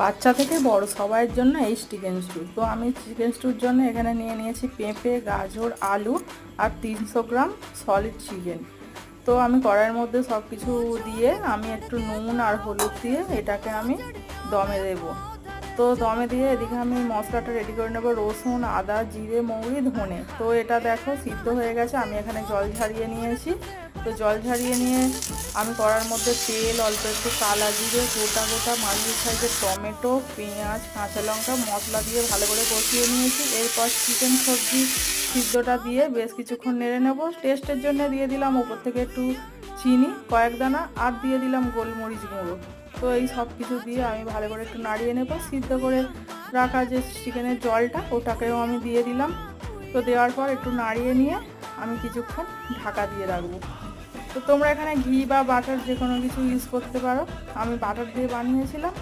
বাচ্চা থেকে বড় সবাইয়ের জন্য এই চিকেন স্টু তো আমি চিকেন স্টুর জন্য এখানে নিয়ে নিয়েছি পেঁপে, গাজর, আলু আর তিনশো গ্রাম সলিড চিকেন তো আমি কড়াইয়ের মধ্যে সব কিছু দিয়ে আমি একটু নুন আর হলুদ দিয়ে এটাকে আমি দমে দেবো। তো দমে দিয়ে এদিকে আমি মশলাটা রেডি করে নেব, রসুন, আদা, জিরে, মৌরি, ধনে। তো এটা দেখো সিদ্ধ হয়ে গেছে, আমি এখানে জল ঝারিয়ে নিয়েছি। তো জল ঝারিয়ে নিয়ে আমি কড়ার মধ্যে তেল, অল্প একটু কালা জিরে, গোটা গোটা মাঝারি সাইজের টমেটো, পেঁয়াজ, কাঁচা লঙ্কা, মশলা দিয়ে ভালো করে কষিয়ে নিয়েছি। এরপর চিকেন সবজি সিদ্ধটা দিয়ে বেশ কিছুক্ষণ নেড়ে নেব। টেস্টের জন্য দিয়ে দিলাম ওপর থেকে একটু চিনি, কয়েক দানা, আর দিয়ে দিলাম গোলমরিচ গুঁড়ো। তো এই সব কিছু দিয়ে আমি ভালো করে একটু নাড়িয়ে নেব। সিদ্ধ করে রাখা যে চিকেনের জলটা, ওটাকেও আমি দিয়ে দিলাম। তো দেওয়ার পর একটু নাড়িয়ে নিয়ে আমি কিছুক্ষণ ঢাকা দিয়ে রাখব। তো তোমরা এখানে ঘি বা বাটার যে কোনো কিছু ইউজ করতে পারো। আমি বাটার দিয়ে বানিয়েছিলাম।